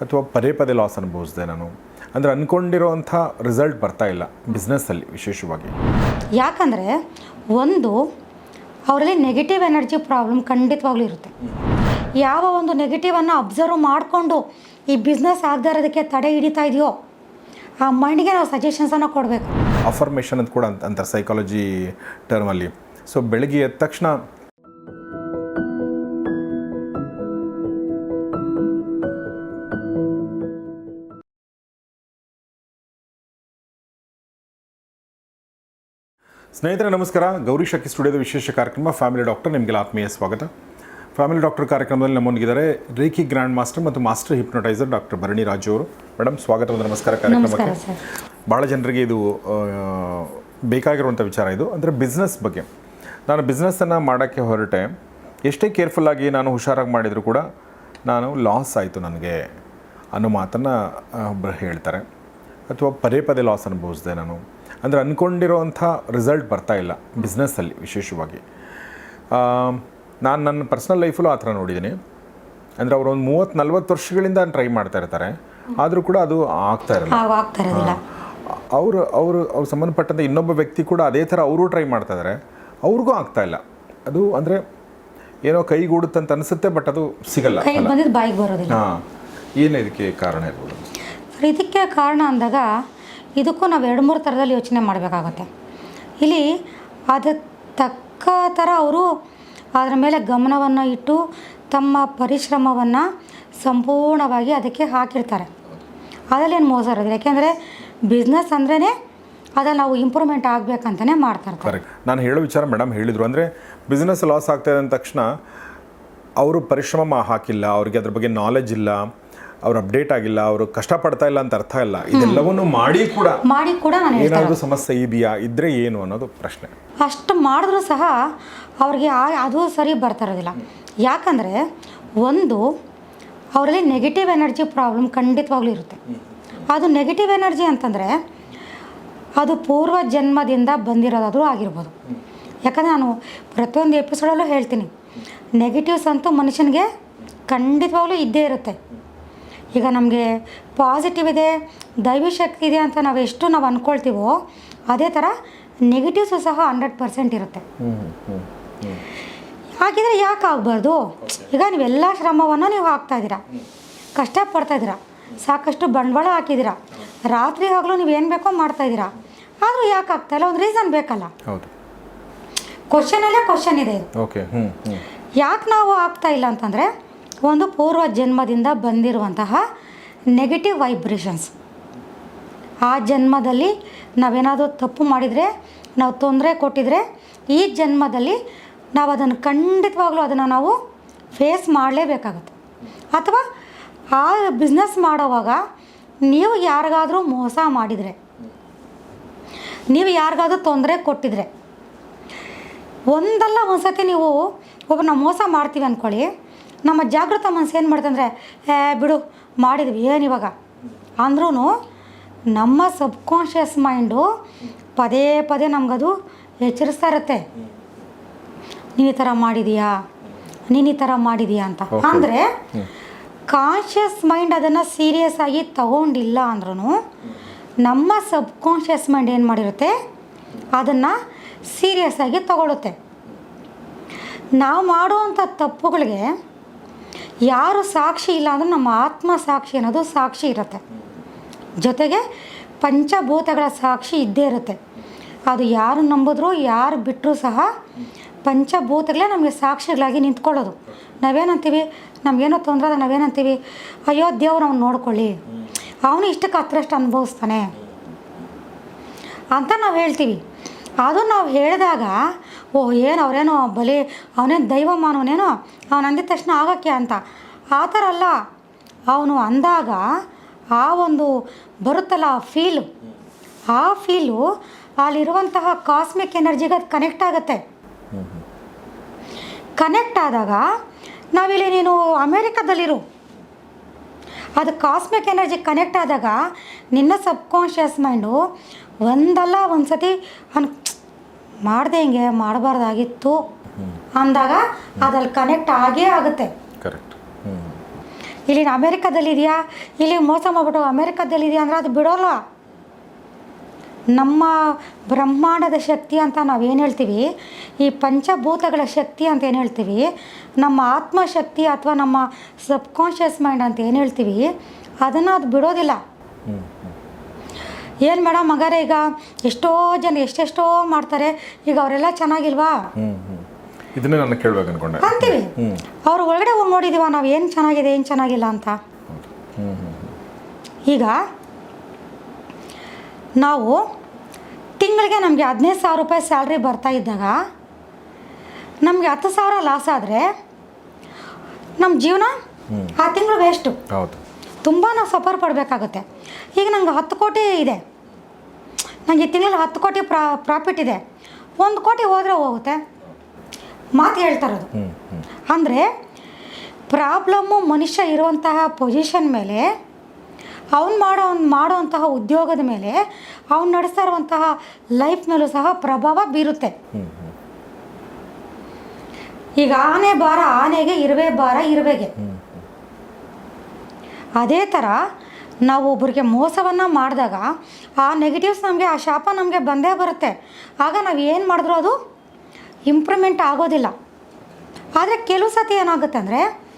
ಅಥವಾ ಪದೇ ಪದೇ ಲಾಸ್ ಅನುಭವಿಸಿದೆ ನಾನು. ಅಂದರೆ ಅಂದ್ಕೊಂಡಿರೋವಂಥ ರಿಸಲ್ಟ್ ಬರ್ತಾ ಇಲ್ಲ ಬಿಸ್ನೆಸ್ಸಲ್ಲಿ ವಿಶೇಷವಾಗಿ. ಯಾಕಂದರೆ ಒಂದು ಅವರಲ್ಲಿ ನೆಗೆಟಿವ್ ಎನರ್ಜಿ ಪ್ರಾಬ್ಲಮ್ ಖಂಡಿತವಾಗ್ಲೂ ಇರುತ್ತೆ. ಯಾವ ಒಂದು ನೆಗೆಟಿವನ್ನು ಅಬ್ಸರ್ವ್ ಮಾಡಿಕೊಂಡು ಈ ಬಿಸ್ನೆಸ್ ಆಗದೇ ಇರೋದಕ್ಕೆ ತಡೆ ಹಿಡಿತಾ ಇದೆಯೋ ಆ ಮೈಂಡ್ಗೆ ನಾವು ಸಜೆಷನ್ಸನ್ನು ಕೊಡಬೇಕು. ಅಫರ್ಮೇಷನ್ ಅಂತ ಕೂಡ ಅಂತ ಅಂತಾರೆ ಸೈಕಾಲಜಿ ಟರ್ಮಲ್ಲಿ ಸೊ ಬೆಳಗ್ಗೆ ಎದ್ದ ತಕ್ಷಣ ಸ್ನೇಹಿತರೆ ನಮಸ್ಕಾರ. ಗೌರಿ ಶಕ್ತಿ ಸ್ಟುಡಿಯೋದ ವಿಶೇಷ ಕಾರ್ಯಕ್ರಮ ಫ್ಯಾಮಿಲಿ ಡಾಕ್ಟರ್. ನಿಮಗೆಲ್ಲ ಆತ್ಮೀಯ ಸ್ವಾಗತ. ಫ್ಯಾಮಿಲಿ ಡಾಕ್ಟರ್ ಕಾರ್ಯಕ್ರಮದಲ್ಲಿ ನಮ್ಮೊಂದಿಗಿದ್ದಾರೆ ರೇಖಿ ಗ್ರ್ಯಾಂಡ್ ಮಾಸ್ಟರ್ ಮತ್ತು master hypnotiser doctor Bharani Raju ಅವರು. ಮೇಡಮ್ ಸ್ವಾಗತ ಒಂದು ನಮಸ್ಕಾರ ಕಾರ್ಯಕ್ರಮಕ್ಕೆ. ಭಾಳ ಜನರಿಗೆ ಇದು ಬೇಕಾಗಿರುವಂಥ ವಿಚಾರ ಇದು. ಅಂದರೆ ಬಿಸ್ನೆಸ್ ಬಗ್ಗೆ. ನಾನು ಬಿಸ್ನೆಸ್ಸನ್ನು ಮಾಡೋಕ್ಕೆ ಹೊರಟೆ. ಎಷ್ಟೇ ಕೇರ್ಫುಲ್ಲಾಗಿ ನಾನು ಹುಷಾರಾಗಿ ಮಾಡಿದರೂ ಕೂಡ ನಾನು ಲಾಸ್ ಆಯಿತು ನನಗೆ ಅನ್ನೋ ಮಾತನ್ನು ಒಬ್ಬರು ಹೇಳ್ತಾರೆ. ಅಥವಾ ಪದೇ ಪದೇ ಲಾಸ್ ಅನುಭವಿಸಿದೆ ನಾನು. ಅಂದರೆ ಅಂದ್ಕೊಂಡಿರೋವಂಥ ರಿಸಲ್ಟ್ ಬರ್ತಾ ಇಲ್ಲ ಬಿಸ್ನೆಸ್ಸಲ್ಲಿ ವಿಶೇಷವಾಗಿ. ನಾನು ನನ್ನ ಪರ್ಸ್ನಲ್ ಲೈಫಲ್ಲೂ ಆ ಥರ ನೋಡಿದ್ದೀನಿ. ಅಂದರೆ ಅವರು ಒಂದು ಮೂವತ್ತು ನಲ್ವತ್ತು ವರ್ಷಗಳಿಂದ ಟ್ರೈ ಮಾಡ್ತಾ ಇರ್ತಾರೆ. ಆದರೂ ಕೂಡ ಅದು ಆಗ್ತಾ ಇರಲ್ಲ. ಅವರು ಅವರು ಅವ್ರು ಸಂಬಂಧಪಟ್ಟಂತೆ ಇನ್ನೊಬ್ಬ ವ್ಯಕ್ತಿ ಕೂಡ ಅದೇ ಥರ ಅವರು ಟ್ರೈ ಮಾಡ್ತಾ ಇದ್ದಾರೆ ಅವ್ರಿಗೂ ಆಗ್ತಾ ಇಲ್ಲ. ಅದು ಅಂದರೆ ಏನೋ ಕೈಗೂಡುತ್ತಂತ ಅನಿಸುತ್ತೆ ಬಟ್ ಅದು ಸಿಗಲ್ಲ. ಬಾಯಿಗೆ ಬರೋದಿಲ್ಲ. ಹಾಂ. ಏನು ಇದಕ್ಕೆ ಕಾರಣ ಇರ್ಬೋದು? ಸರ್ ಇದಕ್ಕೆ ಕಾರಣ ಅಂದಾಗ ಇದಕ್ಕೂ ನಾವು ಎರಡು ಮೂರು ಥರದಲ್ಲಿ ಯೋಚನೆ ಮಾಡಬೇಕಾಗತ್ತೆ. ಇಲ್ಲಿ ಅದಕ್ಕೆ ತಕ್ಕ ಥರ ಅವರು ಅದರ ಮೇಲೆ ಗಮನವನ್ನು ಇಟ್ಟು ತಮ್ಮ ಪರಿಶ್ರಮವನ್ನು ಸಂಪೂರ್ಣವಾಗಿ ಅದಕ್ಕೆ ಹಾಕಿರ್ತಾರೆ. ಅದರಲ್ಲೇನು ಮೋಸ ಇರೋದಿಲ್ಲ. ಯಾಕೆಂದರೆ ಬಿಸ್ನೆಸ್ ಅಂದ್ರೇ ಅದನ್ನು ನಾವು ಇಂಪ್ರೂವ್ಮೆಂಟ್ ಆಗಬೇಕಂತಲೇ ಮಾಡ್ತಾರೆ ಕರೆಕ್ಟ್ ನಾನು ಹೇಳೋ ವಿಚಾರ ಮೇಡಮ್ ಹೇಳಿದರು. ಅಂದರೆ ಬಿಸ್ನೆಸ್ ಲಾಸ್ ಆಗ್ತಾಯಿದೆ ಅಂದ ತಕ್ಷಣ ಅವರು ಪರಿಶ್ರಮ ಹಾಕಿಲ್ಲ, ಅವ್ರಿಗೆ ಅದ್ರ ಬಗ್ಗೆ ನಾಲೆಜ್ ಇಲ್ಲ ಅವ್ರು ಅಪ್ಡೇಟ್ ಆಗಿಲ್ಲ ಅವರು ಕಷ್ಟಪಡ್ತಾ ಇಲ್ಲ ಅಂತ ಅರ್ಥ ಇಲ್ಲ. ಇದೆಲ್ಲವನ್ನು ಮಾಡಿ ಕೂಡ ಮಾಡಿ ಕೂಡ ನಾನು ಹೇಳ್ತಾ ಏನಾದರೂ ಸಮಸ್ಯೆ ಇದೆಯಾ ಇದ್ರೆ ಏನು ಅನ್ನೋದು ಪ್ರಶ್ನೆ. ಅಷ್ಟು ಮಾಡಿದ್ರೂ ಸಹ ಅವ್ರಿಗೆ ಆ- ಅದು ಸರಿ ಬರ್ತಾ ಇರೋದಿಲ್ಲ. ಯಾಕಂದರೆ ಒಂದು ಅವರಲ್ಲಿ ನೆಗೆಟಿವ್ ಎನರ್ಜಿ ಪ್ರಾಬ್ಲಮ್ ಖಂಡಿತವಾಗ್ಲೂ ಇರುತ್ತೆ. ಅದು ನೆಗೆಟಿವ್ ಎನರ್ಜಿ ಅಂತಂದರೆ ಅದು ಪೂರ್ವ ಜನ್ಮದಿಂದ ಬಂದಿರೋದಾದರೂ ಆಗಿರ್ಬೋದು. ಯಾಕಂದರೆ ನಾನು ಪ್ರತಿಯೊಂದು ಎಪಿಸೋಡಲ್ಲೂ ಹೇಳ್ತೀನಿ ನೆಗೆಟಿವ್ಸ್ ಅಂತೂ ಮನುಷ್ಯನಿಗೆ ಖಂಡಿತವಾಗ್ಲೂ ಇದ್ದೇ ಇರುತ್ತೆ. ಈಗ ನಮಗೆ ಪಾಸಿಟಿವ್ ಇದೆ ದೈವಿ ಶಕ್ತಿ ಇದೆ ಅಂತ ನಾವು ಎಷ್ಟು ನಾವು ಅಂದ್ಕೊಳ್ತೀವೋ ಅದೇ ಥರ ನೆಗೆಟಿವ್ಸು ಸಹ ಹಂಡ್ರೆಡ್ ಪರ್ಸೆಂಟ್ ಇರುತ್ತೆ. ಹಾಗಿದ್ರೆ ಯಾಕೆ ಆಗಬಾರ್ದು? ಈಗ ನೀವೆಲ್ಲ ಶ್ರಮವನ್ನು ನೀವು ಹಾಕ್ತಾ ಇದ್ದೀರಾ. ಕಷ್ಟಪಡ್ತಾ ಇದ್ದೀರಾ. ಸಾಕಷ್ಟು ಬಂಡವಾಳ ಹಾಕಿದ್ದೀರಾ. ರಾತ್ರಿ ಹಗಲು ನೀವು ಏನು ಬೇಕೋ ಮಾಡ್ತಾ ಇದ್ದೀರಾ. ಆದರೂ ಯಾಕೆ ಆಗ್ತಾಯಿಲ್ಲ ಒಂದು ರೀಸನ್ ಬೇಕಲ್ಲ. ಕ್ವಶನಲ್ಲೇ ಕ್ವಶನ್ ಇದೆ. ಯಾಕೆ ನಾವು ಆಗ್ತಾ ಇಲ್ಲ ಅಂತಂದರೆ ಒಂದು ಪೂರ್ವ ಜನ್ಮದಿಂದ ಬಂದಿರುವಂತಹ ನೆಗೆಟಿವ್ ವೈಬ್ರೇಷನ್ಸ್ ಆ ಜನ್ಮದಲ್ಲಿ ನಾವೇನಾದರೂ ತಪ್ಪು ಮಾಡಿದರೆ, ನಾವು ತೊಂದರೆ ಕೊಟ್ಟಿದ್ರೆ, ಈ ಜನ್ಮದಲ್ಲಿ ನಾವು ಅದನ್ನು ಖಂಡಿತವಾಗ್ಲೂ ಅದನ್ನು ನಾವು ಫೇಸ್ ಮಾಡಲೇಬೇಕಾಗುತ್ತೆ. ಅಥವಾ ಆ ಬಿಸ್ನೆಸ್ ಮಾಡೋವಾಗ ನೀವು ಯಾರಿಗಾದರೂ ಮೋಸ ಮಾಡಿದರೆ, ನೀವು ಯಾರಿಗಾದ್ರೂ ತೊಂದರೆ ಕೊಟ್ಟಿದ್ರೆ, ಒಂದಲ್ಲ ಒಂದು ಸತಿ ನೀವು ಒಬ್ಬನ ಮೋಸ ಮಾಡ್ತೀವಿ ಅಂದ್ಕೊಳ್ಳಿ ನಮ್ಮ ಜಾಗೃತ ಮನಸ್ಸು ಏನು ಮಾಡ್ತಂದರೆ ಏ ಬಿಡು ಮಾಡಿದ್ವಿ ಏನು ಇವಾಗ? ಅಂದ್ರೂ ನಮ್ಮ ಸಬ್ಕಾನ್ಷಿಯಸ್ ಮೈಂಡು ಪದೇ ಪದೇ ನಮಗದು ಎಚ್ಚರಿಸ್ತಾ ಇರುತ್ತೆ. ನೀನು ಈ ಥರ ಮಾಡಿದೀಯಾ? ನೀನು ಈ ಥರ ಮಾಡಿದೀಯಾ? ಅಂತ. ಅಂದರೆ ಕಾನ್ಷಿಯಸ್ ಮೈಂಡ್ ಅದನ್ನು ಸೀರಿಯಸ್ ಆಗಿ ತಗೊಂಡಿಲ್ಲ ಅಂದ್ರೂ ನಮ್ಮ ಸಬ್ಕಾನ್ಷಿಯಸ್ ಮೈಂಡ್ ಏನು ಮಾಡಿರುತ್ತೆ? ಅದನ್ನು ಸೀರಿಯಸ್ ಆಗಿ ತಗೊಳುತ್ತೆ. ನಾವು ಮಾಡುವಂಥ ತಪ್ಪುಗಳಿಗೆ ಯಾರು ಸಾಕ್ಷಿ ಇಲ್ಲ ಅಂದ್ರೆ ನಮ್ಮ ಆತ್ಮ ಸಾಕ್ಷಿ ಅನ್ನೋದು ಸಾಕ್ಷಿ ಇರುತ್ತೆ. ಜೊತೆಗೆ ಪಂಚಭೂತಗಳ ಸಾಕ್ಷಿ ಇದ್ದೇ ಇರುತ್ತೆ. ಅದು ಯಾರು ನಂಬಿದ್ರು ಯಾರು ಬಿಟ್ಟರೂ ಸಹ ಪಂಚಭೂತಗಳೇ ನಮಗೆ ಸಾಕ್ಷಿಗಳಾಗಿ ನಿಂತ್ಕೊಳ್ಳೋದು. ನಾವೇನಂತೀವಿ? ನಮಗೇನೋ ತೊಂದರೆ ಅದು ನಾವೇನಂತೀವಿ? ಅಯ್ಯೋ ದೇವ್ರು ಅವ್ನು ನೋಡ್ಕೊಳ್ಳಿ. ಅವನು ಇಷ್ಟಕ್ಕೆ ಹತ್ರಷ್ಟು ಅನುಭವಿಸ್ತಾನೆ. ಅಂತ ನಾವು ಹೇಳ್ತೀವಿ. ಅದು ನಾವು ಹೇಳಿದಾಗ, ಓಹ್, ಏನು ಅವರೇನೋ ಬಲಿ, ಅವನೇನು ದೈವ ಮಾನವನೇನೋ ಅವನು ಅಂದಿದ ತಕ್ಷಣ ಆಗೋಕ್ಕೆ ಅಂತ. ಆ ಥರ ಅಲ್ಲ, ಅವನು ಅಂದಾಗ ಆ ಒಂದು ಬರುತ್ತಲ್ಲ ಆ ಫೀಲು ಆ ಫೀಲು ಅಲ್ಲಿರುವಂತಹ ಕಾಸ್ಮಿಕ್ ಎನರ್ಜಿಗೆ ಅದು ಕನೆಕ್ಟ್ ಆಗುತ್ತೆ. ಕನೆಕ್ಟ್ ಆದಾಗ ನಾವಿಲ್ಲಿ ನೀನು ಅಮೇರಿಕಾದಲ್ಲಿರು. ಅದು ಕಾಸ್ಮಿಕ್ ಎನರ್ಜಿ ಕನೆಕ್ಟ್ ಆದಾಗ ನಿನ್ನ ಸಬ್ಕಾನ್ಷಿಯಸ್ ಮೈಂಡು ಒಂದಲ್ಲ ಒಂದು ಸತಿ ಅನ್ ಮಾಡಿದೆ ಹಿಂಗೆ ಮಾಡಬಾರ್ದಾಗಿತ್ತು ಅಂದಾಗ ಅದಲ್ಲಿ ಕನೆಕ್ಟ್ ಆಗೇ ಆಗುತ್ತೆ. ಕರೆಕ್ಟ್ ಇಲ್ಲಿ ಅಮೇರಿಕಾದಲ್ಲಿದೆಯಾ? ಇಲ್ಲಿ ಮೋಸ ಮಾಡ್ಬಿಟ್ಟು ಅಮೇರಿಕಾದಲ್ಲಿದೆಯಾ ಅಂದರೆ ಅದು ಬಿಡೋಲ್ಲ ನಮ್ಮ ಬ್ರಹ್ಮಾಂಡದ ಶಕ್ತಿ ಅಂತ ನಾವೇನು ಹೇಳ್ತೀವಿ? ಈ ಪಂಚಭೂತಗಳ ಶಕ್ತಿ ಅಂತ ಏನು ಹೇಳ್ತೀವಿ? ನಮ್ಮ ಆತ್ಮಶಕ್ತಿ ಅಥವಾ ನಮ್ಮ ಸಬ್ಕಾನ್ಷಿಯಸ್ ಮೈಂಡ್ ಅಂತ ಏನು ಹೇಳ್ತೀವಿ? ಅದನ್ನು ಅದು ಬಿಡೋದಿಲ್ಲ. ಏನು ಮೇಡಮ್ ಮಗಾರೆ ಈಗ ಎಷ್ಟೋ ಜನ ಎಷ್ಟೆಷ್ಟೋ ಮಾಡ್ತಾರೆ ಈಗ ಅವರೆಲ್ಲ ಚೆನ್ನಾಗಿಲ್ವಾ? ಇದನ್ನೇ ನಾನು ಕೇಳ್ಬೇಕು ಅನ್ಕೊಂಡೆ. ಅಂತೀವಿ? ಅವ್ರ ಒಳಗಡೆ ಹೋಗಿ ನೋಡಿದೀವ ನಾವು ಏನು ಚೆನ್ನಾಗಿದೆ ಏನು ಚೆನ್ನಾಗಿಲ್ಲ ಅಂತ? ಈಗ ನಾವು ತಿಂಗಳಿಗೆ ನಮಗೆ ಹದಿನೈದು ಸಾವಿರ ರೂಪಾಯಿ ಸ್ಯಾಲ್ರಿ ಬರ್ತಾ ಇದ್ದಾಗ ನಮಗೆ ಹತ್ತು ಸಾವಿರ ಲಾಸ್ ಆದರೆ ನಮ್ಮ ಜೀವನ ಆ ತಿಂಗಳು ವೇಸ್ಟು ಹೌದು. ತುಂಬ ನಾವು ಸಫರ್ ಪಡಬೇಕಾಗುತ್ತೆ. ಈಗ ನಂಗೆ ಹತ್ತು ಕೋಟಿ ಇದೆ. ನನಗೆ ತಿಂಗಳು ಹತ್ತು ಕೋಟಿ ಪ್ರಾ ಪ್ರಾಫಿಟ್ ಇದೆ. ಒಂದು ಕೋಟಿ ಹೋದರೆ ಹೋಗುತ್ತೆ. ಮಾತು ಹೇಳ್ತಾ ಇರೋದು ಹ್ಞೂ ಹ್ಞೂ ಅಂದರೆ ಪ್ರಾಬ್ಲಮ್ಮು ಮನುಷ್ಯ ಇರುವಂತಹ ಪೊಸಿಷನ್ ಮೇಲೆ ಅವ್ನು ಮಾಡೋ ಮಾಡೋವಂತಹ ಉದ್ಯೋಗದ ಮೇಲೆ ಅವ್ನು ನಡೆಸ್ತಾ ಇರುವಂತಹ ಲೈಫ್ ಮೇಲೂ ಸಹ ಪ್ರಭಾವ ಬೀರುತ್ತೆ. ಈಗ ಆನೆ ಭಾರ ಆನೆಗೆ ಇರುವೆ ಭಾರ ಇರುವೆಗೆ. ಅದೇ ಥರ ನಾವು ಒಬ್ಬರಿಗೆ ಮೋಸವನ್ನು ಮಾಡಿದಾಗ ಆ ನೆಗೆಟಿವ್ಸ್ ನಮಗೆ ಆ ಶಾಪ ನಮಗೆ ಬಂದೇ ಬರುತ್ತೆ. ಆಗ ನಾವು ಏನು ಮಾಡಿದ್ರು ಅದು? ಇಂಪ್ರೂವ್ಮೆಂಟ್ ಆಗೋದಿಲ್ಲ. ಆದರೆ ಕೆಲವು ಸತಿ ಏನಾಗುತ್ತೆ ಅಂದರೆ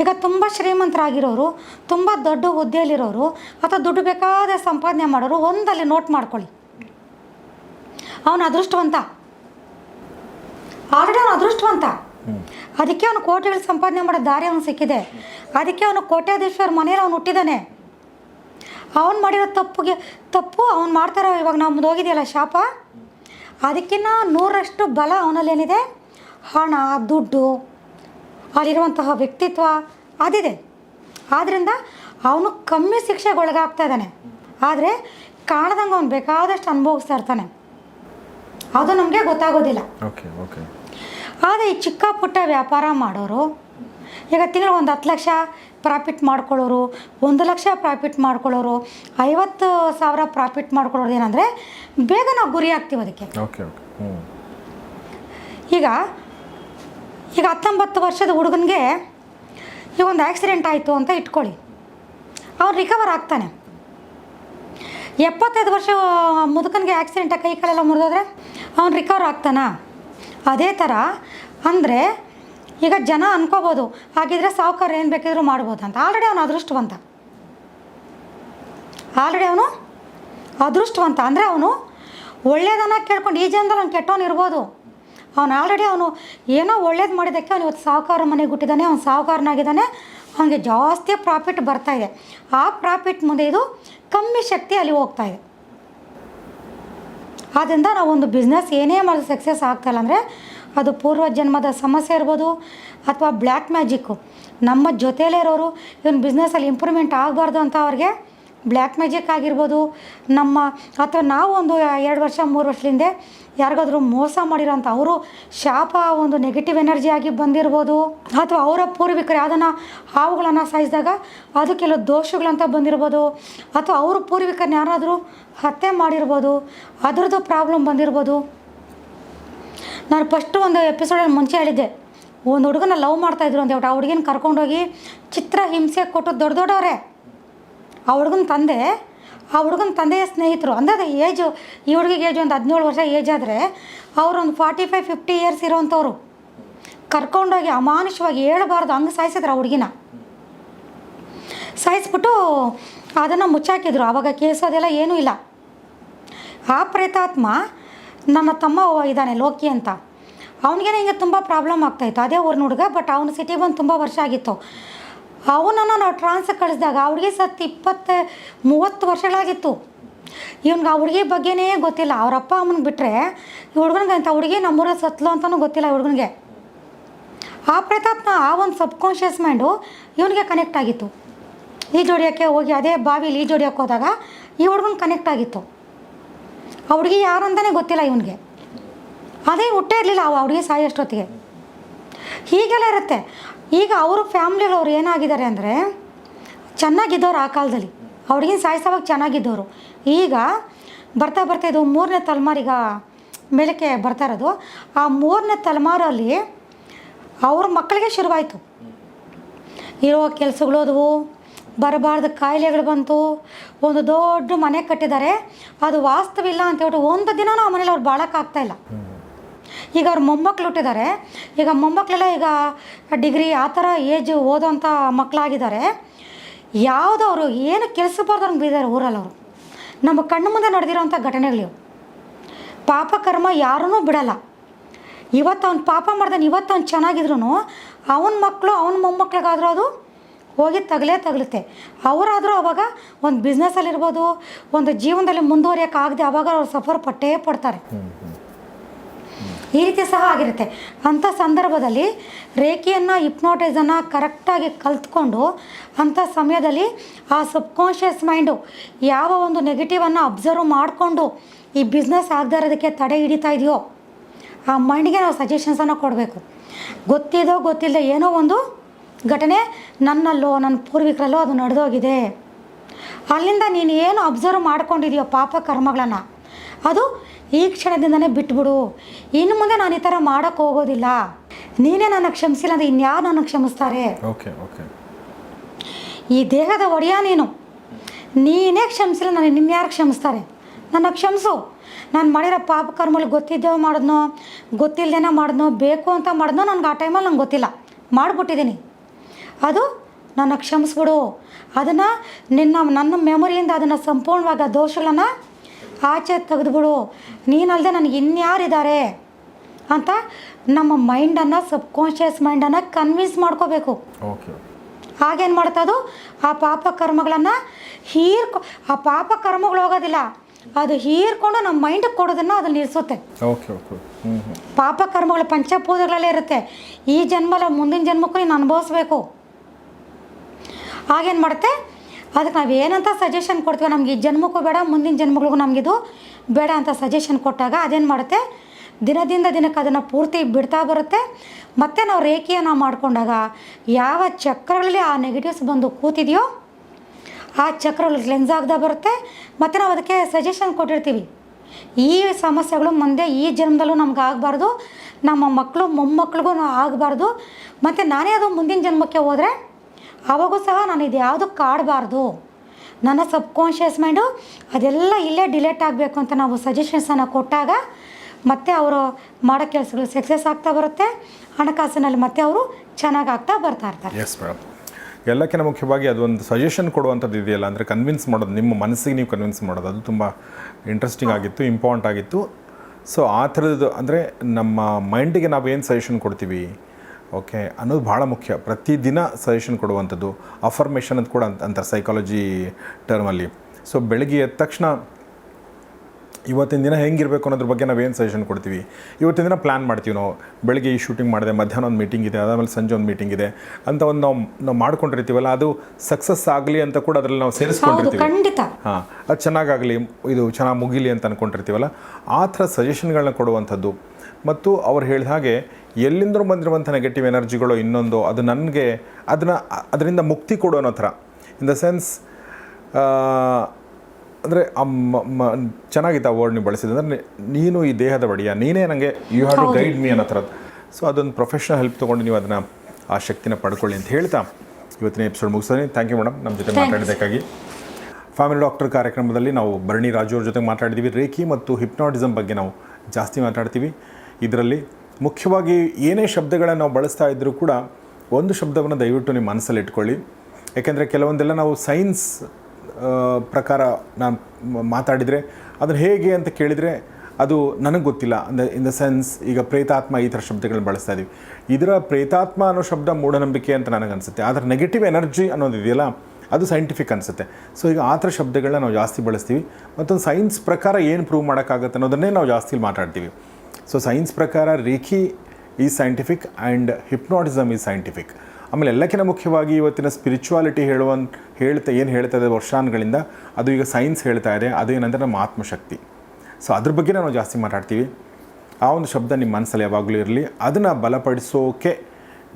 ಈಗ ತುಂಬ ಶ್ರೀಮಂತರಾಗಿರೋರು ತುಂಬ ದೊಡ್ಡ ಹುದ್ದೆಯಲ್ಲಿರೋರು ಅಥವಾ ದುಡ್ಡು ಬೇಕಾದ ಸಂಪಾದನೆ ಮಾಡೋರು ಒಂದಲ್ಲಿ ನೋಟ್ ಮಾಡ್ಕೊಳ್ಳಿ. ಅವನು ಅದೃಷ್ಟವಂತ. ಆಲ್ರೆಡಿ ಅವನು ಅದೃಷ್ಟವಂತ. ಅದಕ್ಕೆ ಅವನು ಕೋಟಿಗಳು ಸಂಪಾದನೆ ಮಾಡೋ ದಾರಿ ಅವನು ಸಿಕ್ಕಿದೆ. ಅದಕ್ಕೆ ಅವನು ಕೋಟ್ಯಾಧೀಶ್ವರ ಮನೇಲಿ ಅವನು ಹುಟ್ಟಿದ್ದಾನೆ ಅವನು ಮಾಡಿರೋ ತಪ್ಪುಗೆ ತಪ್ಪು ಅವ್ನು ಮಾಡ್ತಾರೋ ಇವಾಗ ನಮ್ದು ಹೋಗಿದೆಯಲ್ಲ ಶಾಪ? ಅದಕ್ಕಿಂತ ನೂರಷ್ಟು ಬಲ ಅವನಲ್ಲಿ ಏನಿದೆ ಹಣ ದುಡ್ಡು ಅಲ್ಲಿರುವಂತಹ ವ್ಯಕ್ತಿತ್ವ ಅದಿದೆ. ಆದ್ದರಿಂದ ಅವನು ಕಮ್ಮಿ ಶಿಕ್ಷೆಗೆ ಒಳಗಾಗ್ತಾ ಇದ್ದಾನೆ. ಆದರೆ ಕಾಣದಂಗೆ ಅವ್ನು ಬೇಕಾದಷ್ಟು ಅನುಭವಿಸ್ತಾ ಇರ್ತಾನೆ. ಅದು ನಮಗೆ ಗೊತ್ತಾಗೋದಿಲ್ಲ. ಆದರೆ ಈ ಚಿಕ್ಕ ಪುಟ್ಟ ವ್ಯಾಪಾರ ಮಾಡೋರು ಈಗ ತಿಂಗಳು ಒಂದು ಹತ್ತು ಲಕ್ಷ ಪ್ರಾಫಿಟ್ ಮಾಡ್ಕೊಳ್ಳೋರು ಒಂದು ಲಕ್ಷ ಪ್ರಾಫಿಟ್ ಮಾಡ್ಕೊಳ್ಳೋರು ಐವತ್ತು ಸಾವಿರ ಪ್ರಾಫಿಟ್ ಮಾಡ್ಕೊಳ್ಳೋರು ಏನಂದರೆ ಬೇಗ ನಾವು ಗುರಿ ಆಗ್ತೀವಿ ಅದಕ್ಕೆ. ಈಗ ಈಗ ಹತ್ತೊಂಬತ್ತು ವರ್ಷದ ಹುಡುಗನಿಗೆ ಈಗ ಒಂದು ಆಕ್ಸಿಡೆಂಟ್ ಆಯಿತು ಅಂತ ಇಟ್ಕೊಳ್ಳಿ. ಅವ್ರು ರಿಕವರ್ ಆಗ್ತಾನೆ. ಎಪ್ಪತ್ತೈದು ವರ್ಷ ಮುದುಕನಿಗೆ ಆಕ್ಸಿಡೆಂಟ್ ಕೈ ಕಾಲೆಲ್ಲ ಮುರಿದೋದ್ರೆ ಅವ್ನು ರಿಕವರ್ ಆಗ್ತಾನಾ? ಅದೇ ಥರ ಅಂದರೆ ಈಗ ಜನ ಅನ್ಕೋಬೋದು, ಹಾಗಿದ್ರೆ ಸಾವುಕಾರ ಏನು ಬೇಕಿದ್ರು ಮಾಡ್ಬೋದು ಅಂತ. ಆಲ್ರೆಡಿ ಅವನು ಅದೃಷ್ಟವಂತ. ಆಲ್ರೆಡಿ ಅವನು ಅದೃಷ್ಟವಂತ. ಅಂದರೆ ಅವನು ಒಳ್ಳೇದನ್ನ ಕೇಳ್ಕೊಂಡು, ಈ ಜನದಲ್ಲಿ ಅವ್ನು ಕೆಟ್ಟವನು ಇರ್ಬೋದು. ಅವನು ಆಲ್ರೆಡಿ ಅವನು ಏನೋ ಒಳ್ಳೇದು ಮಾಡಿದ್ದಕ್ಕೆ ಅವನು ಇವತ್ತು ಸಾಹುಕಾರ ಮನೆಗೆ ಹುಟ್ಟಿದ್ದಾನೆ ಅವ್ನು ಸಾಹುಕಾರನಾಗಿದ್ದಾನೆ ಅವನಿಗೆ ಜಾಸ್ತಿ ಪ್ರಾಫಿಟ್ ಬರ್ತಾ ಇದೆ. ಆ ಪ್ರಾಫಿಟ್ ಮುಂದೆ ಇದು ಕಮ್ಮಿ ಶಕ್ತಿ ಅಲ್ಲಿ ಹೋಗ್ತಾ ಇದೆ. ಆದ್ದರಿಂದ ನಾವು ಒಂದು ಬಿಸ್ನೆಸ್ ಏನೇ ಮಾಡಿದ್ರೆ ಸಕ್ಸಸ್ ಆಗ್ತಾಯಿಲ್ಲ ಅಂದರೆ ಅದು ಪೂರ್ವ ಜನ್ಮದ ಸಮಸ್ಯೆ ಇರ್ಬೋದು ಅಥವಾ ಬ್ಲ್ಯಾಕ್ ಮ್ಯಾಜಿಕ್ಕು. ನಮ್ಮ ಜೊತೆಯಲ್ಲೇ ಇರೋರು ಇವನು ಬಿಸ್ನೆಸ್ಸಲ್ಲಿ ಇಂಪ್ರೂವ್ಮೆಂಟ್ ಆಗಬಾರ್ದು ಅಂತ ಅವ್ರಿಗೆ ಬ್ಲ್ಯಾಕ್ ಮ್ಯಾಜಿಕ್ ಆಗಿರ್ಬೋದು. ನಮ್ಮ ಅಥವಾ ನಾವು ಒಂದು ಎರಡು ವರ್ಷ, ಮೂರು ವರ್ಷದಿಂದ ಯಾರಿಗಾದರೂ ಮೋಸ ಮಾಡಿರೋಂಥ ಅವರು ಶಾಪ ಒಂದು ನೆಗೆಟಿವ್ ಎನರ್ಜಿ ಆಗಿ ಬಂದಿರ್ಬೋದು. ಅಥವಾ ಅವರ ಪೂರ್ವಿಕರು ಯಾವುದನ್ನ ಹಾವುಗಳನ್ನು ಸಾಯಿಸಿದಾಗ ಅದು ಕೆಲವು ದೋಷಗಳಂತ ಬಂದಿರ್ಬೋದು. ಅಥವಾ ಅವ್ರ ಪೂರ್ವಿಕರನ್ನ ಯಾರಾದರೂ ಹತ್ಯೆ ಮಾಡಿರ್ಬೋದು. ಅದರದ್ದು ಪ್ರಾಬ್ಲಮ್ ಬಂದಿರ್ಬೋದು. ನಾನು ಫಸ್ಟ್ ಒಂದು ಎಪಿಸೋಡಲ್ಲಿ ಮುಂಚೆ ಹೇಳಿದ್ದೆ. ಒಂದು ಹುಡುಗನ ಲವ್ ಮಾಡ್ತಾಯಿದ್ರು ಅಂತ ಹೇಳ್ಬಿಟ್ಟು ಆ ಹುಡುಗಿನ ಕರ್ಕೊಂಡೋಗಿ ಚಿತ್ರ ಹಿಂಸೆ ಕೊಟ್ಟು ದೊಡ್ಡ ದೊಡ್ಡವರೇ. ಆ ಹುಡುಗನ ತಂದೆ, ಆ ಹುಡುಗನ ತಂದೆಯ ಸ್ನೇಹಿತರು, ಅಂದರೆ ಅದು ಏಜು ಈ ಹುಡುಗಿಗೆ ಏಜ್ ಒಂದು ಹದಿನೇಳು ವರ್ಷ ಏಜ್ ಆದರೆ ಒಂದು ಫಾರ್ಟಿ ಫೈವ್ ಫಿಫ್ಟಿ ಇಯರ್ಸ್ ಇರೋವಂಥವ್ರು ಕರ್ಕೊಂಡೋಗಿ ಅಮಾನುಷವಾಗಿ ಹೇಳಬಾರ್ದು, ಹಂಗೆ ಸಾಯಿಸಿದ್ರು ಆ ಹುಡುಗಿನ. ಸಾಯಿಸ್ಬಿಟ್ಟು ಅದನ್ನು ಮುಚ್ಚಾಕಿದ್ರು. ಆವಾಗ ಕೇಸು ಅದೆಲ್ಲ ಏನೂ ಇಲ್ಲ. ಆ ಪ್ರೇತಾತ್ಮ ನನ್ನ ತಮ್ಮ ಇದ್ದಾನೆ, ಲೋಕಿ ಅಂತ. ಅವನಿಗೆ ಹಿಂಗೆ ತುಂಬ ಪ್ರಾಬ್ಲಮ್ ಆಗ್ತಾಯಿತ್ತು ಅದೇ ಊರಿನ ಹುಡುಗ ಬಟ್ ಅವನು ಸಿಟಿ ಬಂದು ತುಂಬ ವರ್ಷ ಆಗಿತ್ತು. ಅವನನ್ನು ನಾವು ಟ್ರಾನ್ಸ್ ಕಳಿಸಿದಾಗ ಅವ್ರಿಗೆ ಸತ್ತು ಇಪ್ಪತ್ತು ಮೂವತ್ತು ವರ್ಷಗಳಾಗಿತ್ತು. ಇವನಿಗೆ ಆ ಹುಡುಗಿ ಬಗ್ಗೆನೇ ಗೊತ್ತಿಲ್ಲ. ಅವ್ರ ಅಪ್ಪ ಅಮ್ಮನ ಬಿಟ್ಟರೆ ಈ ಹುಡುಗನಿಗೆ ಅಂತ ಹುಡುಗಿ ನಮ್ಮೂರ ಸತ್ಲು ಅಂತಲೂ ಗೊತ್ತಿಲ್ಲ ಹುಡುಗನಿಗೆ. ಆ ಪ್ರತಾಪ್ನ ಆ ಒಂದು ಸಬ್ಕಾನ್ಷಿಯಸ್ ಮೈಂಡು ಇವನಿಗೆ ಕನೆಕ್ಟ್ ಆಗಿತ್ತು. ಈ ಜೋಡಿಯೋಕ್ಕೆ ಹೋಗಿ, ಅದೇ ಬಾವಿಲಿ ಈ ಜೋಡಿಯೋಕ್ಕೆ ಹೋದಾಗ ಈ ಹುಡುಗನ ಕನೆಕ್ಟ್ ಆಗಿತ್ತು. ಆ ಹುಡುಗಿ ಯಾರು ಅಂತಲೇ ಗೊತ್ತಿಲ್ಲ ಇವನಿಗೆ. ಅದೇ ಹುಟ್ಟೇ ಇರಲಿಲ್ಲ ಅವ್ರಿಗೆ ಹುಡುಗಿ ಸಾಯೋಷ್ಟೊತ್ತಿಗೆ ಹೀಗೆಲ್ಲ ಇರುತ್ತೆ. ಈಗ ಅವರು ಫ್ಯಾಮ್ಲಿಯಲ್ಲಿ ಅವ್ರು ಏನಾಗಿದ್ದಾರೆ ಅಂದರೆ ಚೆನ್ನಾಗಿದ್ದವ್ರು ಆ ಕಾಲದಲ್ಲಿ. ಅವ್ರಿಗಿನ ಸಾಯಿಸೋವಾಗ ಚೆನ್ನಾಗಿದ್ದವರು. ಈಗ ಬರ್ತಾ ಬರ್ತಾ ಇದು ಮೂರನೇ ತಲೆಮಾರಿಗ ಮೇಲಕ್ಕೆ ಬರ್ತಾ ಇರೋದು. ಆ ಮೂರನೇ ತಲೆಮಾರಲ್ಲಿ ಅವ್ರ ಮಕ್ಕಳಿಗೆ ಶುರುವಾಯಿತು. ಇರೋ ಕೆಲಸಗಳು ಹೋದವು ಬರಬಾರ್ದು ಕಾಯಿಲೆಗಳು ಬಂತು. ಒಂದು ದೊಡ್ಡ ಮನೆ ಕಟ್ಟಿದ್ದಾರೆ. ಅದು ವಾಸ್ತವಿಲ್ಲ ಅಂತ ಹೇಳ್ಬಿಟ್ಟು ಒಂದು ದಿನ ಆ ಮನೇಲಿ ಅವ್ರು ಬಾಳಕ್ಕಾಗ್ತಾ ಇಲ್ಲ. ಈಗ ಅವ್ರ ಮೊಮ್ಮಕ್ಳು ಹುಟ್ಟಿದ್ದಾರೆ. ಈಗ ಮೊಮ್ಮಕ್ಕಳೆಲ್ಲ ಈಗ ಡಿಗ್ರಿ ಆ ಥರ ಏಜ್ ಓದೋಂಥ ಮಕ್ಕಳಾಗಿದ್ದಾರೆ ಯಾವುದು ಅವರು ಏನು ಕೆಲಸ ಅವ್ರಿಗೆ ಬಿದ್ದಾರೆ ಊರಲ್ಲಿ ಅವರು. ನಮ್ಮ ಕಣ್ಣು ಮುಂದೆ ನಡೆದಿರೋಂಥ ಘಟನೆಗಳಿವು ಪಾಪ ಕರ್ಮ ಯಾರನ್ನೂ ಬಿಡಲ್ಲ. ಇವತ್ತು ಅವ್ನು ಪಾಪ ಮಾಡ್ದಾನೆ ಇವತ್ತು ಅವ್ನು ಚೆನ್ನಾಗಿದ್ರು ಅವನ ಮಕ್ಕಳು ಅವನ ಮೊಮ್ಮಕ್ಳಿಗಾದ್ರೂ ಅದು ಹೋಗಿ ತಗಲೇ ತಗಲುತ್ತೆ. ಅವರಾದರೂ ಅವಾಗ ಒಂದು ಬಿಸ್ನೆಸ್ಸಲ್ಲಿರ್ಬೋದು ಒಂದು ಜೀವನದಲ್ಲಿ ಮುಂದುವರಿಯೋಕ್ಕಾಗದೆ ಅವಾಗ ಅವ್ರು ಸಫರ್ ಪಟ್ಟೇ ಪಡ್ತಾರೆ. ಈ ರೀತಿ ಸಹ ಆಗಿರುತ್ತೆ. ಅಂಥ ಸಂದರ್ಭದಲ್ಲಿ ರೇಖೆಯನ್ನು ಇಪ್ನೋಟೈಸನ್ನು ಕರೆಕ್ಟಾಗಿ ಕಲ್ತ್ಕೊಂಡು ಅಂಥ ಸಮಯದಲ್ಲಿ ಆ ಸಬ್ಕಾನ್ಷಿಯಸ್ ಮೈಂಡು ಯಾವ ಒಂದು ನೆಗೆಟಿವನ್ನು ಅಬ್ಸರ್ವ್ ಮಾಡಿಕೊಂಡು ಈ ಬಿಸ್ನೆಸ್ ಆಗದೇ ಇರೋದಕ್ಕೆ ತಡೆ ಹಿಡಿತಾ ಇದೆಯೋ ಆ ಮೈಂಡ್ಗೆ ನಾವು ಸಜೆಷನ್ಸನ್ನು ಕೊಡಬೇಕು. ಗೊತ್ತಿದೋ ಗೊತ್ತಿಲ್ಲದೆ ಏನೋ ಒಂದು ಘಟನೆ ನನ್ನಲ್ಲೋ ನನ್ನ ಪೂರ್ವಿಕರಲ್ಲೋ ಅದು ನಡೆದೋಗಿದೆ. ಅಲ್ಲಿಂದ ನೀನು ಏನು ಅಬ್ಸರ್ವ್ ಮಾಡ್ಕೊಂಡಿದೆಯೋ ಪಾಪ ಕರ್ಮಗಳನ್ನು ಅದು ಈ ಕ್ಷಣದಿಂದನೇ ಬಿಟ್ಬಿಡು. ಇನ್ನು ಮುಂದೆ ನಾನು ಈ ಥರ ಮಾಡೋಕ್ಕೆ ಹೋಗೋದಿಲ್ಲ. ನೀನೇ ನನ್ನ ಕ್ಷಮಿಸಿಲ್ಲ ಅಂದರೆ ಇನ್ಯಾರು ನನ್ನ ಕ್ಷಮಿಸ್ತಾರೆ? ಓಕೆ ಓಕೆ ಈ ದೇಹದ ಒಡೆಯ ನೀನು. ನೀನೇ ಕ್ಷಮಿಸಿಲ್ಲ ನಾನು ನಿನ್ಯಾರು ಕ್ಷಮಿಸ್ತಾರೆ? ನನ್ನ ಕ್ಷಮಿಸು. ನಾನು ಮಾಡಿರೋ ಪಾಪ ಕರ್ಮಲ್ಲಿ ಗೊತ್ತಿದ್ದೋ ಮಾಡಿದ್ನೋ ಗೊತ್ತಿಲ್ಲದೇನೋ ಮಾಡಿದ್ನೋ ಬೇಕು ಅಂತ ಮಾಡಿದ್ನೋ ನನಗೆ ಆ ಟೈಮಲ್ಲಿ ನಂಗೆ ಗೊತ್ತಿಲ್ಲ. ಮಾಡಿಬಿಟ್ಟಿದ್ದೀನಿ. ಅದು ನನ್ನ ಕ್ಷಮಿಸ್ಬಿಡು. ಅದನ್ನು ನಿನ್ನ ನನ್ನ ಮೆಮೊರಿಯಿಂದ ಅದನ್ನು ಸಂಪೂರ್ಣವಾಗಿ ಆ ದೋಷಗಳನ್ನು ಆಚೆ ತೆಗೆದುಬಿಡು. ನೀನಲ್ಲದೆ ನನಗೆ ಇನ್ಯಾರಿದ್ದಾರೆ ಅಂತ ನಮ್ಮ ಮೈಂಡನ್ನು ಸಬ್ಕಾನ್ಷಿಯಸ್ ಮೈಂಡನ್ನು ಕನ್ವಿನ್ಸ್ ಮಾಡ್ಕೋಬೇಕು. ಹಾಗೇನು ಆಗೇನು ಮಾಡ್ತದು ಆ ಪಾಪ ಕರ್ಮಗಳನ್ನು ಹೀರ್ಕೊ ಆ ಪಾಪ ಕರ್ಮಗಳು ಹೋಗೋದಿಲ್ಲ. ಅದು ಹೀರ್ಕೊಂಡು ನಮ್ಮ ಮೈಂಡಿಗೆ ಕೊಡೋದನ್ನು ಅದು ನಿಲ್ಲಿಸುತ್ತೆ ಪಾಪ ಕರ್ಮಗಳು ಪಂಚಪೂಜೆಗಳಲ್ಲೇ ಇರುತ್ತೆ. ಈ ಜನ್ಮಲ ಮುಂದಿನ ಜನ್ಮಕ್ಕೂ ನೀನು ಅನುಭವಿಸ್ಬೇಕು. ಆಗೇನು ಮಾಡುತ್ತೆ? ಅದಕ್ಕೆ ನಾವು ಏನಂತ ಸಜೆಷನ್ ಕೊಡ್ತೀವಿ ನಮಗೆ ಈ ಜನ್ಮಕ್ಕೂ ಬೇಡ, ಮುಂದಿನ ಜನ್ಮಗಳಿಗೂ ನಮಗಿದು ಬೇಡ ಅಂತ ಸಜೆಷನ್ ಕೊಟ್ಟಾಗ ಅದೇನು ಮಾಡುತ್ತೆ? ದಿನದಿಂದ ದಿನಕ್ಕೆ ಅದನ್ನು ಪೂರ್ತಿ ಬಿಡ್ತಾ ಬರುತ್ತೆ. ಮತ್ತೆ ನಾವು ರೇಖೆಯನ್ನು ಮಾಡಿಕೊಂಡಾಗ ಯಾವ ಚಕ್ರಗಳಲ್ಲಿ ಆ ನೆಗೆಟಿವ್ಸ್ ಬಂದು ಕೂತಿದೆಯೋ, ಆ ಚಕ್ರಗಳು ಕ್ಲೆನ್ಸ್ ಆಗ್ತಾ ಬರುತ್ತೆ. ಮತ್ತು ನಾವು ಅದಕ್ಕೆ ಸಜೆಷನ್ ಕೊಟ್ಟಿರ್ತೀವಿ. ಈ ಸಮಸ್ಯೆಗಳು ಮುಂದೆ ಈ ಜನ್ಮದಲ್ಲೂ ನಮ್ಗೆ ಆಗಬಾರ್ದು. ನಮ್ಮ ಮಕ್ಕಳು ಮೊಮ್ಮಕ್ಳಿಗೂ ಆಗಬಾರ್ದು. ಮತ್ತು ನಾನೇ ಅದು ಮುಂದಿನ ಜನ್ಮಕ್ಕೆ ಹೋದರೆ ಅವಾಗೂ ಸಹ ನಾನು ಇದು ಯಾವುದು ಕಾಡಬಾರ್ದು. ನನ್ನ ಸಬ್ಕಾನ್ಷಿಯಸ್ ಮೈಂಡು ಅದೆಲ್ಲ ಇಲ್ಲೇ ಡಿಲೇಟ್ ಆಗಬೇಕು ಅಂತ ನಾವು ಸಜೆಷನ್ಸನ್ನು ಕೊಟ್ಟಾಗ ಮತ್ತೆ ಅವರು ಮಾಡೋ ಕೆಲಸಗಳು ಸಕ್ಸಸ್ ಆಗ್ತಾ ಬರುತ್ತೆ. ಹಣಕಾಸಿನಲ್ಲಿ ಮತ್ತೆ ಅವರು ಚೆನ್ನಾಗಿ ಆಗ್ತಾ ಬರ್ತಾ ಇರ್ತಾರೆ. ಎಸ್ ಮೇಡಮ್ ಎಲ್ಲಕ್ಕಿಂತ ಮುಖ್ಯವಾಗಿ ಅದೊಂದು ಸಜೆಷನ್ ಕೊಡುವಂಥದ್ದು ಇದೆಯಲ್ಲ, ಅಂದರೆ ಕನ್ವಿನ್ಸ್ ಮಾಡೋದು, ನಿಮ್ಮ ಮನಸ್ಸಿಗೆ ನೀವು ಕನ್ವಿನ್ಸ್ ಮಾಡೋದು, ಅದು ತುಂಬ ಇಂಟ್ರೆಸ್ಟಿಂಗ್ ಆಗಿತ್ತು ಇಂಪಾರ್ಟೆಂಟ್ ಆಗಿತ್ತು. ಸೊ ಆ ಥರದ್ದು, ಅಂದರೆ ನಮ್ಮ ಮೈಂಡಿಗೆ ನಾವು ಏನು ಸಜೆಷನ್ ಕೊಡ್ತೀವಿ? ಓಕೆ ಅನ್ನೋದು ಭಾಳ ಮುಖ್ಯ. ಪ್ರತಿದಿನ ಸಜೆಷನ್ ಕೊಡುವಂಥದ್ದು ಅಫರ್ಮೇಷನ್ ಅಂತ ಕೂಡ ಅಂತ ಅಂತಾರೆ ಸೈಕಾಲಜಿ ಟರ್ಮಲ್ಲಿ ಸೊ ಬೆಳಗ್ಗೆ ಎದ್ದ ತಕ್ಷಣ ಇವತ್ತಿನ ದಿನ ಹೆಂಗಿರಬೇಕು ಅನ್ನೋದ್ರ ಬಗ್ಗೆ ನಾವು ಏನು ಸಜೆಷನ್ ಕೊಡ್ತೀವಿ? ಇವತ್ತಿನ ದಿನ ಪ್ಲ್ಯಾನ್ ಮಾಡ್ತೀವಿ ನಾವು. ಬೆಳಗ್ಗೆ ಈ ಶೂಟಿಂಗ್ ಮಾಡಿದೆ ಮಧ್ಯಾಹ್ನ ಒಂದು ಮೀಟಿಂಗ್ ಇದೆ ಅದಾದಮೇಲೆ ಸಂಜೆ ಒಂದು ಮೀಟಿಂಗ್ ಇದೆ ಅಂತ ಒಂದು ನಾವು ನಾವು ಮಾಡ್ಕೊಂಡಿರ್ತೀವಲ್ಲ ಅದು ಸಕ್ಸಸ್ ಆಗಲಿ ಅಂತ ಕೂಡ ಅದರಲ್ಲಿ ನಾವು ಸೇರಿಸ್ಕೊಂಡಿರ್ತೀವಿ. ಖಂಡಿತ. ಹಾಂ ಅದು ಚೆನ್ನಾಗಾಗಲಿ ಇದು ಚೆನ್ನಾಗಿ ಮುಗಿಲಿ ಅಂತ ಅಂದ್ಕೊಂಡಿರ್ತೀವಲ್ಲ ಆ ಥರ ಸಜೆಷನ್ಗಳನ್ನ ಕೊಡುವಂಥದ್ದು ಮತ್ತು ಅವ್ರು ಹೇಳಿದ ಹಾಗೆ ಎಲ್ಲಿಂದರೂ ಬಂದಿರುವಂಥ ನೆಗೆಟಿವ್ ಎನರ್ಜಿಗಳು ಇನ್ನೊಂದು ಅದು ನನಗೆ ಅದನ್ನು ಅದರಿಂದ ಮುಕ್ತಿ ಕೊಡು ಅನ್ನೋ ಥರ. ಇನ್ ದ ಸೆನ್ಸ್ ಅಂದರೆ ಚೆನ್ನಾಗಿತ್ತು ಆ ವರ್ಡ್ ನೀವು ಬಳಸಿದ ಅಂದರೆ ನೀನು ಈ ದೇಹದ ಒಡೆಯ ನೀನೇ ನನಗೆ you have to guide me ಅನ್ನೋ ಥರದ್ದು. ಸೊ ಅದೊಂದು ಪ್ರೊಫೆಷ್ನಲ್ ಹೆಲ್ಪ್ ತೊಗೊಂಡು ನೀವು ಅದನ್ನು ಆ ಶಕ್ತಿನ ಪಡ್ಕೊಳ್ಳಿ ಅಂತ ಹೇಳ್ತಾ ಇವತ್ತಿನ ಎಪಿಸೋಡ್ ಮುಗಿಸ್ತೀನಿ. ಥ್ಯಾಂಕ್ ಯು ಮೇಡಮ್ ನಮ್ಮ ಜೊತೆ ಮಾತಾಡಿದ್ದಕ್ಕಾಗಿ. ಫ್ಯಾಮಿಲಿ ಡಾಕ್ಟರ್ ಕಾರ್ಯಕ್ರಮದಲ್ಲಿ ನಾವು ಭರಣಿ ರಾಜು ಅವ್ರ ಜೊತೆ ಮಾತಾಡಿದ್ದೀವಿ. ರೇಖಿ ಮತ್ತು ಹಿಪ್ನಾಟಿಸಮ್ ಬಗ್ಗೆ ನಾವು ಜಾಸ್ತಿ ಮಾತಾಡ್ತೀವಿ. ಇದರಲ್ಲಿ ಮುಖ್ಯವಾಗಿ ಏನೇ ಶಬ್ದಗಳನ್ನು ನಾವು ಬಳಸ್ತಾ ಇದ್ದರೂ ಕೂಡ ಒಂದು ಶಬ್ದವನ್ನು ದಯವಿಟ್ಟು ನಿಮ್ಮ ಮನಸ್ಸಲ್ಲಿ ಇಟ್ಕೊಳ್ಳಿ. ಯಾಕೆಂದರೆ ಕೆಲವೊಂದೆಲ್ಲ ನಾವು ಸೈನ್ಸ್ ಪ್ರಕಾರ ನಾನು ಮಾತಾಡಿದರೆ ಅದನ್ನು ಹೇಗೆ ಅಂತ ಕೇಳಿದರೆ ಅದು ನನಗೆ ಗೊತ್ತಿಲ್ಲ. ಅಂದರೆ ಇನ್ ದ ಸೆನ್ಸ್ ಈಗ ಪ್ರೇತಾತ್ಮ ಈ ಥರ ಶಬ್ದಗಳನ್ನ ಬಳಸ್ತಾ ಇದ್ದೀವಿ ಇದರ ಪ್ರೇತಾತ್ಮ ಅನ್ನೋ ಶಬ್ದ ಮೂಢನಂಬಿಕೆ ಅಂತ ನನಗನ್ಸುತ್ತೆ ಆದರೆ ನೆಗೆಟಿವ್ ಎನರ್ಜಿ ಅನ್ನೋದು ಇದೆಯಲ್ಲ, ಅದು ಸೈಂಟಿಫಿಕ್ ಅನಿಸುತ್ತೆ. ಸೊ ಈಗ ಆ ಥರ ಶಬ್ದಗಳನ್ನ ನಾವು ಜಾಸ್ತಿ ಬಳಸ್ತೀವಿ. ಮತ್ತೊಂದು ಸೈನ್ಸ್ ಪ್ರಕಾರ ಏನು ಪ್ರೂವ್ ಮಾಡೋಕ್ಕಾಗತ್ತೆ ಅನ್ನೋದನ್ನೇ ನಾವು ಜಾಸ್ತಿ ಮಾತಾಡ್ತೀವಿ. ಸೊ ಸೈನ್ಸ್ ಪ್ರಕಾರ reiki is scientific and hypnotism is scientific ಆಮೇಲೆ ಎಲ್ಲಕ್ಕಿಂತ ಮುಖ್ಯವಾಗಿ ಇವತ್ತಿನ ಸ್ಪಿರಿಚುವಾಲಿಟಿ ಹೇಳುವ ಹೇಳ್ತಾ, ಏನು ಹೇಳ್ತಾ ಇದೆ ವರ್ಷಾನ್ಗಳಿಂದ, ಅದು ಈಗ ಸೈನ್ಸ್ ಹೇಳ್ತಾ ಇದೆ, ಅದು ಏನಂದರೆ ನಮ್ಮ ಆತ್ಮಶಕ್ತಿ. ಸೊ ಅದ್ರ ಬಗ್ಗೆ ನಾವು ಜಾಸ್ತಿ ಮಾತಾಡ್ತೀವಿ. ಆ ಒಂದು ಶಬ್ದ ನಿಮ್ಮ ಮನಸ್ಸಲ್ಲಿ ಯಾವಾಗಲೂ ಇರಲಿ. ಅದನ್ನು ಬಲಪಡಿಸೋಕೆ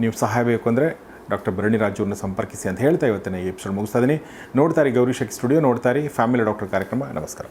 ನೀವು ಸಹಾಯ ಬೇಕು ಅಂದರೆ ಡಾಕ್ಟರ್ ಭರಣಿ ರಾಜುವ್ರನ್ನ ಸಂಪರ್ಕಿಸಿ ಅಂತ ಹೇಳ್ತಾ ಇವತ್ತಿನ ಈ ಎಪಿಸೋಡ್ ಮುಗಿಸ್ತಾ ಇದ್ದೀನಿ ನೋಡ್ತಾರೆ ಗೌರಿ ಶೆಕ್ ಸ್ಟುಡಿಯೋ ನೋಡ್ತಾರೆ ಫ್ಯಾಮಿಲಿ ಡಾಕ್ಟರ್ ಕಾರ್ಯಕ್ರಮ, ನಮಸ್ಕಾರ.